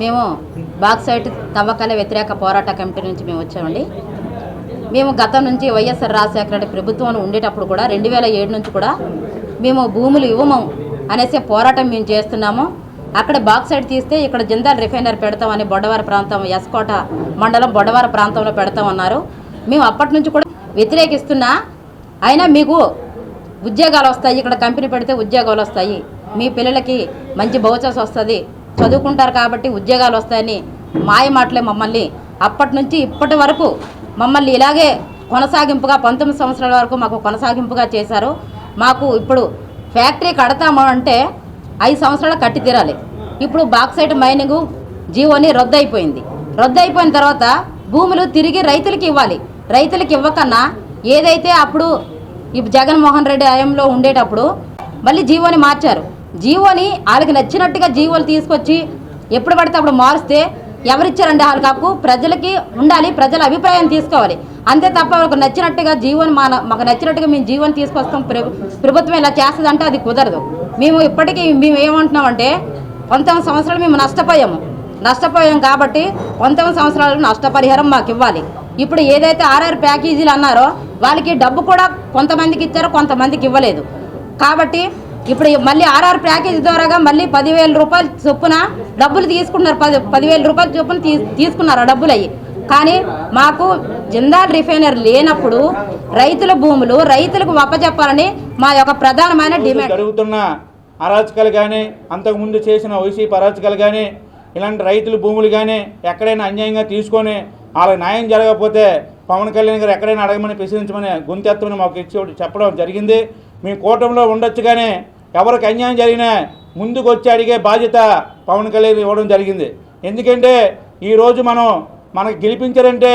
మేము బాక్సైట్ తవ్వకాల వ్యతిరేక పోరాట కమిటీ నుంచి మేము వచ్చామండి. మేము గతం నుంచి వైఎస్ఆర్ రాజశేఖర రెడ్డి ప్రభుత్వంలో ఉండేటప్పుడు కూడా రెండు వేల ఏడు నుంచి కూడా మేము భూములు ఇవ్వము అనేసి పోరాటం మేము చేస్తున్నాము. అక్కడ బాక్సైట్ తీస్తే ఇక్కడ జిందాల్ రిఫైనర్ పెడతామని బొడవార ప్రాంతం ఎస్కోట మండలం బొడవార ప్రాంతంలో పెడతామన్నారు. మేము అప్పటి నుంచి కూడా వ్యతిరేకిస్తున్నా. అయినా మీకు ఉద్యోగాలు వస్తాయి. ఇక్కడ కంపెనీ పెడితే ఉద్యోగాలు వస్తాయి. మీ పిల్లలకి మంచి భవిష్యత్తు వస్తుంది. చదువుకుంటారు కాబట్టి ఉద్యోగాలు వస్తాయని మాయ మాటలే మమ్మల్ని. అప్పటి నుంచి ఇప్పటి వరకు మమ్మల్ని ఇలాగే కొనసాగింపుగా పంతొమ్మిది సంవత్సరాల వరకు మాకు కొనసాగింపుగా చేశారు. మాకు ఇప్పుడు ఫ్యాక్టరీ కడతాము అంటే ఐదు సంవత్సరాలు కట్టి తీరాలి. ఇప్పుడు బాక్సైట్ మైనింగ్ జీవోని రద్దు అయిపోయింది రద్దు అయిపోయిన తర్వాత భూములు తిరిగి రైతులకి ఇవ్వాలి. రైతులకి ఇవ్వకన్నా ఏదైతే అప్పుడు ఈ జగన్మోహన్ రెడ్డి హయాంలో ఉండేటప్పుడు మళ్ళీ జీవోని మార్చారు. జీవోని వాళ్ళకి నచ్చినట్టుగా జీవోలు తీసుకొచ్చి ఎప్పుడు పడితే అప్పుడు మారుస్తే ఎవరిచ్చారండి వాళ్ళకి హక్కు? ప్రజలకి ఉండాలి ప్రజల అభిప్రాయం తీసుకోవాలి. అంతే తప్ప వాళ్ళకి నచ్చినట్టుగా జీవోని మా మాకు నచ్చినట్టుగా మేము జీవోని తీసుకొస్తాం. ప్రభుత్వం ఇలా చేస్తుందంటే అది కుదరదు. మేము ఇప్పటికీ మేము ఏమంటున్నామంటే పంతొమ్మిది సంవత్సరాలు మేము నష్టపోయాము. నష్టపోయాం కాబట్టి పంతొమ్మిది సంవత్సరాలు నష్టపరిహారం మాకు ఇవ్వాలి. ఇప్పుడు ఏదైతే ఆర్ఆర్ ప్యాకేజీలు అన్నారో వాళ్ళకి డబ్బు కూడా కొంతమందికి ఇచ్చారో కొంతమందికి ఇవ్వలేదు. కాబట్టి ఇప్పుడు మళ్ళీ ఆర్ఆర్ ప్యాకేజీ ద్వారాగా మళ్ళీ పదివేల రూపాయలు చొప్పున డబ్బులు తీసుకున్నారు పది పదివేల రూపాయల చొప్పున తీసుకున్నారు ఆ డబ్బులు అయ్యి. కానీ మాకు జిందాల్ రిఫైనర్ లేనప్పుడు రైతుల భూములు రైతులకు వప్పచెప్పాలని మా యొక్క ప్రధానమైన డిమాండ్. జరుగుతున్న అరాచకాలు కానీ అంతకుముందు చేసిన వైసీపీ అరాచకాలు కానీ ఇలాంటి రైతుల భూములు కానీ ఎక్కడైనా అన్యాయంగా తీసుకొని వాళ్ళకి న్యాయం జరగకపోతే పవన్ కళ్యాణ్ గారు ఎక్కడైనా అడగమని ప్రశ్నించమని గొంతెత్తమని మాకు ఇచ్చి చెప్పడం జరిగింది. మీ కూటమిలో ఉండొచ్చు కానీ ఎవరికి అన్యాయం జరిగినా ముందుకు వచ్చి అడిగే బాధ్యత పవన్ కళ్యాణ్ ఇవ్వడం జరిగింది. ఎందుకంటే ఈరోజు మనం మనకు గెలిపించారంటే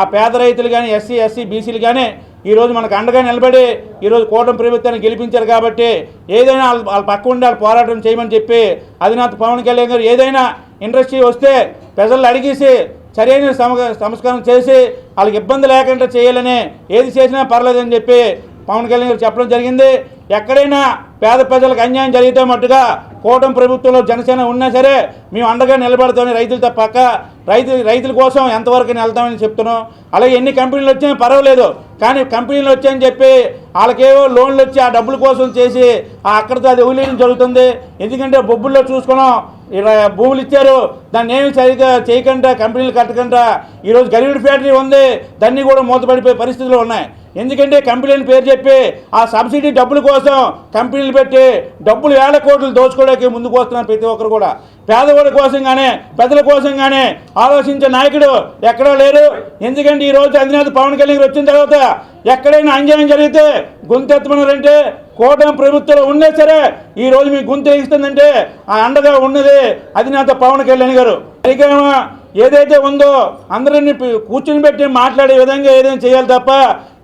ఆ పేద రైతులు కానీ ఎస్సీ ఎస్సీ బీసీలు కానీ ఈరోజు మనకు అండగా నిలబడి ఈరోజు కూటమి ప్రభుత్వాన్ని గెలిపించారు కాబట్టి ఏదైనా వాళ్ళ వాళ్ళ పక్క ఉండి వాళ్ళు పోరాటం చేయమని చెప్పి అధినాథ్ పవన్ కళ్యాణ్ గారు ఏదైనా ఇండస్ట్రీ వస్తే ప్రజలు అడిగేసి సరైన సంస్కరణ సంస్కారం చేసి వాళ్ళకి ఇబ్బంది లేకుండా చేయాలని ఏది చేసినా పర్లేదని చెప్పి పవన్ కళ్యాణ్ గారు చెప్పడం జరిగింది. ఎక్కడైనా పేద ప్రజలకు అన్యాయం జరిగితే మట్టుగా కూటమి ప్రభుత్వంలో జనసేన ఉన్నా సరే మేము అండగా నిలబడతామని రైతులతో పక్క రైతు రైతుల కోసం ఎంతవరకు వెళ్తామని చెప్తున్నాం. అలాగే ఎన్ని కంపెనీలు వచ్చినా పర్వాలేదు. కానీ కంపెనీలు వచ్చాయని చెప్పి వాళ్ళకేవో లోన్లు వచ్చి ఆ డబ్బుల కోసం చేసి అక్కడితో అది వదిలేయడం జరుగుతుంది. ఎందుకంటే బొబ్బుల్లో చూసుకున్నాం ఇలా భూములు ఇచ్చారు. దాన్ని ఏమి సరిగ్గా చేయకుండా కంపెనీలు కట్టకుండా ఈరోజు గరీబ్ ఫ్యాక్టరీ ఉంది. దాన్ని కూడా మూతపడిపోయే పరిస్థితులు ఉన్నాయి. ఎందుకంటే కంపెనీని పేరు చెప్పి ఆ సబ్సిడీ డబ్బుల కోసం కంపెనీలు పెట్టి డబ్బులు వేల కోట్లు దోచుకోవడానికి ముందుకు వస్తున్నారు ప్రతి ఒక్కరు కూడా. పేదవాడి కోసం కానీ ప్రజల కోసం కానీ ఆలోచించే నాయకుడు ఎక్కడా లేరు ఎందుకంటే ఈ రోజు అధినేత పవన్ కళ్యాణ్ వచ్చిన తర్వాత ఎక్కడైనా అన్యాయం జరిగితే గొంతెత్తమన్నారంటే కూటమి ప్రభుత్వంలో ఉన్నా సరే ఈ రోజు మీ గొంతు ఇస్తుందంటే ఆ అండగా ఉన్నది అధినేత పవన్ కళ్యాణ్ గారు. పరిక్రమ ఏదైతే ఉందో అందరినీ కూర్చుని పెట్టి మాట్లాడే విధంగా ఏదైనా చేయాలి తప్ప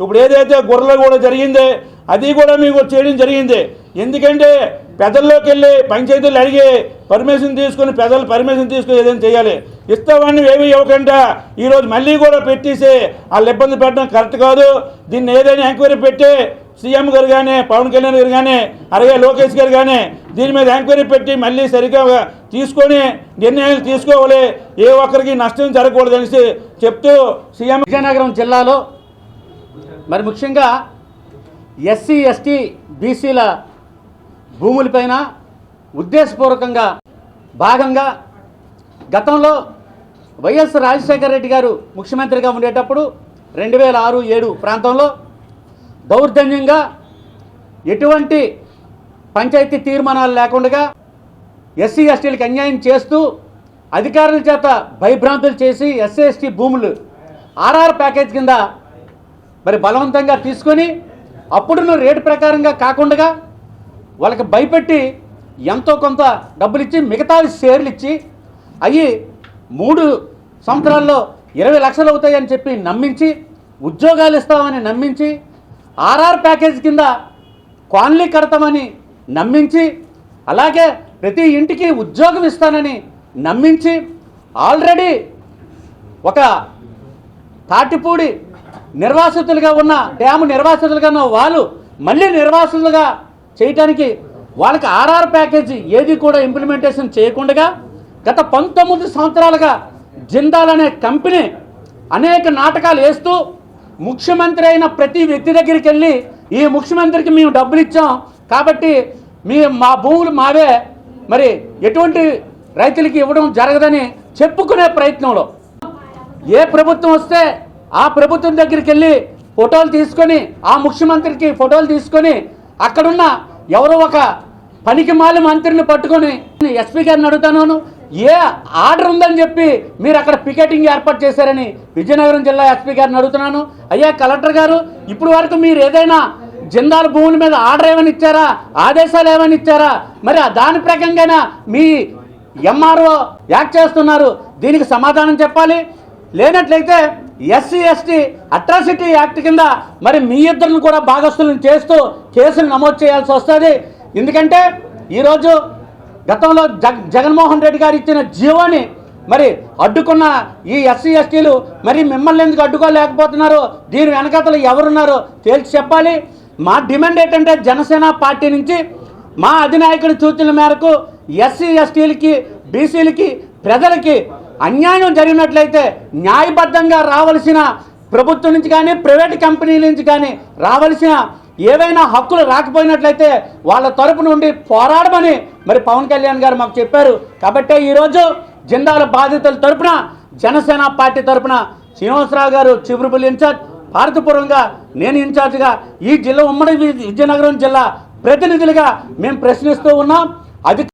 ఇప్పుడు ఏదైతే గొర్రెలు కూడా జరిగింది అది కూడా మీకు చేయడం జరిగింది. ఎందుకంటే పెదల్లోకి వెళ్ళి పంచాయతీలు అడిగి పర్మిషన్ తీసుకుని పెద్దలు పర్మిషన్ తీసుకుని ఏదైనా చేయాలి. ఇస్తామని ఏమీ ఇవ్వకుండా ఈరోజు మళ్ళీ కూడా పెట్టేసి వాళ్ళు ఇబ్బంది పెట్టడం కరెక్ట్ కాదు. దీన్ని ఏదైనా ఎంక్వైరీ పెట్టి సీఎం గారు కానీ పవన్ కళ్యాణ్ గారు కానీ అలాగే లోకేష్ గారు కానీ దీని మీద ఎంక్వైరీ పెట్టి మళ్ళీ సరిగ్గా తీసుకొని నిర్ణయాలు తీసుకోవాలి. ఏ ఒక్కరికి నష్టం జరగకూడదు అనేసి చెప్తూ సీఎం విజయనగరం జిల్లాలో మరి ముఖ్యంగా ఎస్సీ ఎస్టీ బీసీల భూములపైన ఉద్దేశపూర్వకంగా భాగంగా గతంలో వైఎస్ రాజశేఖర రెడ్డి గారు ముఖ్యమంత్రిగా ఉండేటప్పుడు రెండు వేల ఆరు ఏడు ప్రాంతంలో దౌర్జన్యంగా ఎటువంటి పంచాయతీ తీర్మానాలు లేకుండా ఎస్సీ ఎస్టీలకు అన్యాయం చేస్తూ అధికారుల చేత భయభ్రాంతులు చేసి ఎస్సీ ఎస్టీ భూములు ఆర్ఆర్ ప్యాకేజ్ కింద మరి బలవంతంగా తీసుకొని అప్పుడున్న రేటు ప్రకారంగా కాకుండా వాళ్ళకి భయపెట్టి ఎంతో కొంత డబ్బులు ఇచ్చి మిగతావి షేర్లు ఇచ్చి అవి మూడు సంవత్సరాల్లో ఇరవై లక్షలు అవుతాయని చెప్పి నమ్మించి ఉద్యోగాలు ఇస్తామని నమ్మించి ఆర్ఆర్ ప్యాకేజ్ కింద కాలనీ కడతామని నమ్మించి అలాగే ప్రతి ఇంటికి ఉద్యోగం ఇస్తానని నమ్మించి ఆల్రెడీ ఒక తాటిపూడి నిర్వాసితులుగా ఉన్న డ్యాము నిర్వాసితులుగా ఉన్న వాళ్ళు మళ్ళీ నిర్వాసితులుగా చేయటానికి వాళ్ళకి ఆర్ఆర్ ప్యాకేజీ ఏది కూడా ఇంప్లిమెంటేషన్ చేయకుండా గత పంతొమ్మిది సంవత్సరాలుగా జిందాల్ అనే కంపెనీ అనేక నాటకాలు వేస్తూ ముఖ్యమంత్రి అయిన ప్రతి వ్యక్తి దగ్గరికి వెళ్ళి ఈ ముఖ్యమంత్రికి మేము డబ్బులు ఇచ్చాం కాబట్టి మీ మా భూములు మావే మరి ఎటువంటి రైతులకి ఇవ్వడం జరగదని చెప్పుకునే ప్రయత్నంలో. ఏ ప్రభుత్వం వస్తే ఆ ప్రభుత్వం దగ్గరికి వెళ్ళి ఫోటోలు తీసుకొని ఆ ముఖ్యమంత్రికి ఫోటోలు తీసుకొని అక్కడున్న ఎవరో ఒక పనికి మాలి మంత్రిని పట్టుకొని ఎస్పీ గారిని అడుగుతాను ఏ ఆర్డర్ ఉందని చెప్పి మీరు అక్కడ పికెటింగ్ ఏర్పాటు చేశారని విజయనగరం జిల్లా ఎస్పీ గారిని అడుగుతున్నాను. అయ్యా కలెక్టర్ గారు ఇప్పుడు వరకు మీరు ఏదైనా జిందాల్ భూముల మీద ఆర్డర్ ఏమైనా ఇచ్చారా? ఆదేశాలు ఏమైనా ఇచ్చారా? మరి దాని ప్రకంగానే మీ ఎంఆర్ఓ యాక్ట్ చేస్తున్నారు? దీనికి సమాధానం చెప్పాలి. లేనట్లయితే ఎస్సీ ఎస్టీ అట్రాసిటీ యాక్ట్ కింద మరి మీ ఇద్దరిని కూడా భాగస్థులను చేస్తూ కేసులు నమోదు చేయాల్సి వస్తుంది. ఎందుకంటే ఈరోజు గతంలో జగ్ జగన్మోహన్ రెడ్డి గారు ఇచ్చిన జీవోని మరి అడ్డుకున్న ఈ ఎస్సీ ఎస్టీలు మరి మిమ్మల్ని ఎందుకు అడ్డుకోలేకపోతున్నారు? దీని వెనకతలు ఎవరున్నారో? తేల్చి చెప్పాలి. మా డిమాండ్ ఏంటంటే జనసేన పార్టీ నుంచి మా అధినాయకుడి సూచనల మేరకు ఎస్సీ ఎస్టీలకి బీసీలకి ప్రజలకి అన్యాయం జరిగినట్లయితే న్యాయబద్ధంగా రావలసిన ప్రభుత్వం నుంచి కానీ ప్రైవేట్ కంపెనీల నుంచి కానీ రావలసిన ఏవైనా హక్కులు రాకపోయినట్లయితే వాళ్ళ తరపు నుండి పోరాడమని మరి పవన్ కళ్యాణ్ గారు మాకు చెప్పారు. కాబట్టే ఈరోజు జిందాల బాధితుల తరపున జనసేన పార్టీ తరపున శ్రీనివాసరావు గారు చివరిపల్లి ఇన్ఛార్జ్ భారతపూర్వంగా నేను ఇన్ఛార్జ్గా ఈ జిల్లా ఉమ్మడి విజయనగరం జిల్లా ప్రతినిధులుగా మేము ప్రశ్నిస్తూ ఉన్నాం. అది